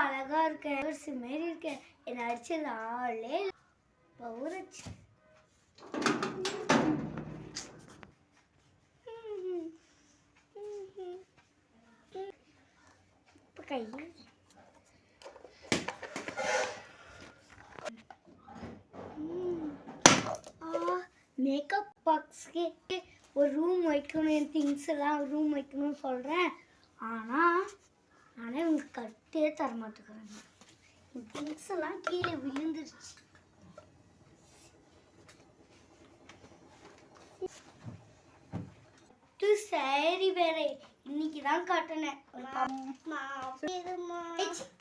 அழகா இருக்கேன் ஒரு மாரி இருக்கேன். என்னை அடிச்சு ஆளே இல்ல. கை. மேக்கப் பாக்ஸ்க்கு ஒரு ரூம் வைக்கணும் என் திங்ஸ் எல்லாம் ரூம் வைக்கணும்னு சொல்கிறேன் ஆனால் ஆனால் இவங்க கட்டே தர மாட்டேங்கிறாங்க என் திங்ஸ் எல்லாம் கீழே விழுந்துருச்சு. சரி வேற. இன்னைக்கு தான் காட்டினேன்.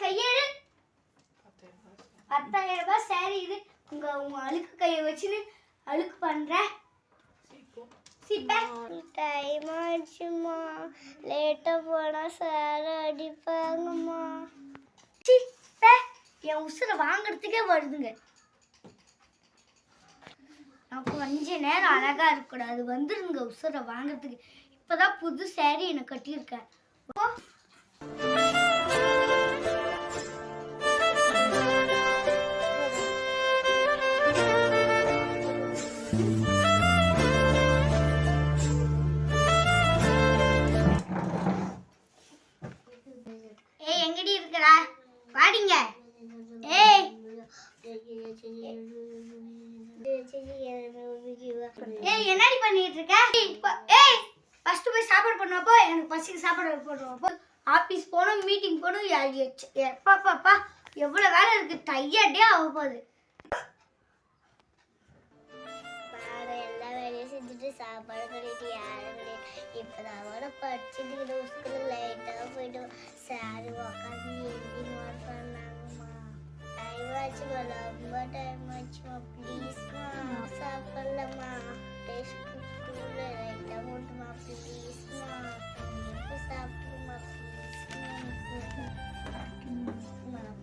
கையெழு. பத்தாயிரம் ரூபாய் சரி இது. உங்க உங்க அழுக்கு கையை வச்சுன்னு அழுக்கு பண்ற டைம் ஆச்சுமா லேட்டாக போனால் சார் அடிப்பாங்கம்மா என் உசுரை வாங்குறதுக்கே வருதுங்க நான் கொஞ்ச நேரம் அழகா இருக்கக்கூடாது. வந்துருங்க உசுரை வாங்குறதுக்கு. இப்பதான் புது சேரீ எனக்கு கட்டியிருக்கேன். ஏய் என்னடி பண்ணிட்டு இருக்க ஏய், ஏய் ஃபர்ஸ்ட் போய் சாப்பாடு பண்ணுவப்போ எனக்கு பசிக்கு சாப்பாடு போடுவோம் ஆபீஸ் போகணும் மீட்டிங் போகணும் எப்பாப்பாப்பா எவ்வளோ வேலை இருக்கு? டையர்டே ஆக போகுது. எல்லா வேலையும் செஞ்சுட்டு சாப்பாடு கட்டிட்டு யாரும் கிடையாது இப்போதான் வர படிச்சுட்டு ஸ்கூலில் லைட்டாக போயிட்டு சாரி உட்காந்து ரொம்ப டைம் ஆச்சுமா ப்ளீஸ்மா டேஸ்ட் டெஸ்ட் ஸ்கூலில் லைட்டாக போட்டுமா ப்ளீஸ்மா கண்டிப்பாக சாப்பிடுமா ப்ளீஸ்மா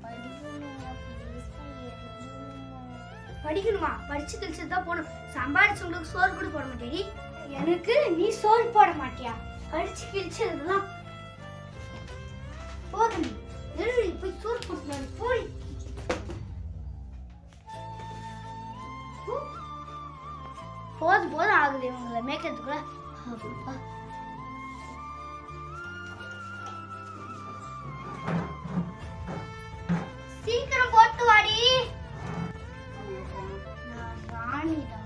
படிக்கணுமா? ப்ளீஸ்மா எழுதணுமா படிச்சு கழிச்சு தான் போகணும் சம்பாதிச்சவங்களுக்கு சோறு கூட போட மாட்டேடி. எனக்கு நீ சோறு போட மாட்டியா? படிச்சு கிழிச்சதுலாம் போதும். எழுதி போய் சோறு போட்டு போடி. ஹூ. போதும் போதும் ஆகுது இவங்களை மேய்க்கிறதுக்குள்ள அப்பா சீக்கிரம் போட்டு வாடி நான் ராணிடா.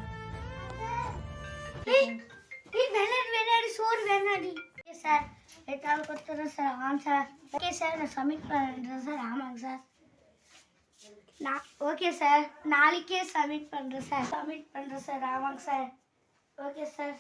ஏய், ஏய், வேணாடி, வேணாடி, சோறு வேணாடி. ஓகே சார் எட்டாவது கொடுத்துறேன் சார் ஆமாம் சார் ஓகே சார் நான் சப்மிட் பண்ணுறேன் சார் ஆமாங்க சார் நான் ஓகே சார் நாளைக்கே சப்மிட் பண்ணுறேன் சார் சப்மிட் பண்ணுறேன் சார் ஆமாங்க சார் ஓகே சார்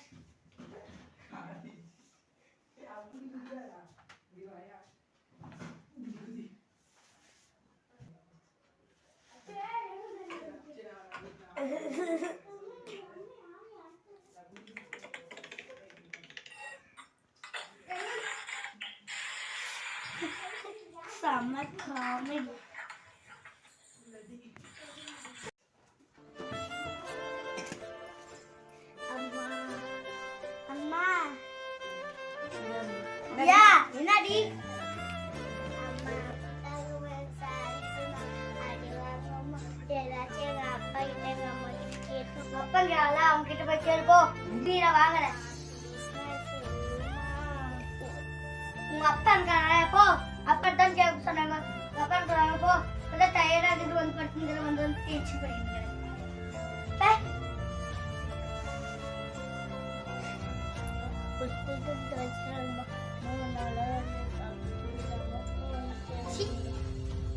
செம்ம காமெடி அப்பங்க எல்லாம் அவங்க கிட்ட போய் கேள்ப்போ நீரை வாங்குறேன் உங்க அப்பா இருக்காங்க போ அப்பா தான் கேட்க சொன்னாங்க உங்க அப்பா இருக்காங்க போ அதான் டயர்டா இருக்குது வந்து படுத்துங்கிற வந்து வந்து தேய்ச்சி பண்ணிக்கிறேன்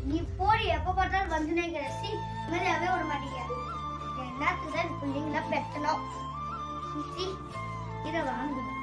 நீ போடி எப்ப பார்த்தாலும் வந்து நினைக்கிற சி நிம்மதியாவே விட மாட்டீங்க. என்னத்துக்கு தான் பிள்ளைங்கள பெத்தணும்? சி இதை வாங்குவேன்